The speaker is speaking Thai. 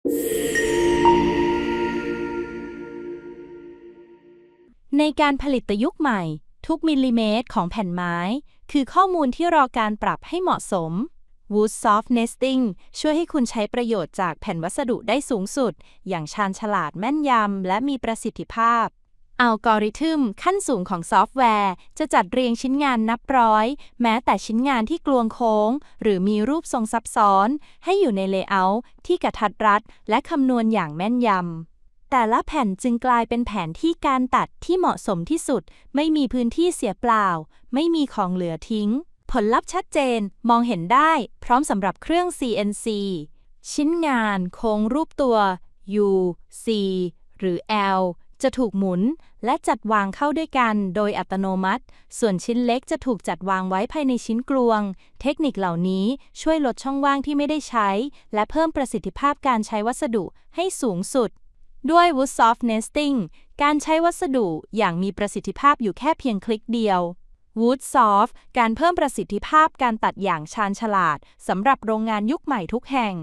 ในการผลิตยุคใหม่ ทุกมิลลิเมตรของแผ่นไม้ คือข้อมูลที่รอการปรับให้เหมาะสม Wood Soft Nesting ช่วยให้คุณใช้ประโยชน์จากแผ่นวัสดุได้สูงสุด อย่างชาญฉลาดแม่นยำและมีประสิทธิภาพ อัลกอริทึมขั้นสูงของซอฟต์แวร์ จะจัดเรียงชิ้นงานนับร้อย แม้แต่ชิ้นงานที่กลวงโค้ง หรือมีรูปทรงซับซ้อน ให้อยู่ในเลเยอร์ที่กระทัดรัด และคำนวณอย่างแม่นยำแต่ละแผ่นจึงกลายเป็นแผนที่การตัดที่เหมาะสมที่สุด ไม่มีพื้นที่เสียเปล่า ไม่มีของเหลือทิ้ง ผลลัพธ์ชัดเจนมองเห็นได้ พร้อมสำหรับเครื่อง CNC ชิ้นงานโค้งรูปตัว U C หรือ L จะถูกหมุนและจัดวางเข้าด้วยกันโดยอัตโนมัติ ส่วนชิ้นเล็กจะถูกจัดวางไว้ภายในชิ้นกลวง เทคนิคเหล่านี้ช่วยลดช่องว่างที่ไม่ได้ใช้ และเพิ่มประสิทธิภาพการใช้วัสดุให้สูงสุด ด้วย Wood Soft Nesting การใช้วัสดุอย่างมีประสิทธิภาพอยู่แค่เพียงคลิกเดียว Wood Soft การเพิ่มประสิทธิภาพการตัดอย่างชาญฉลาดสำหรับโรงงานยุคใหม่ทุกแห่ง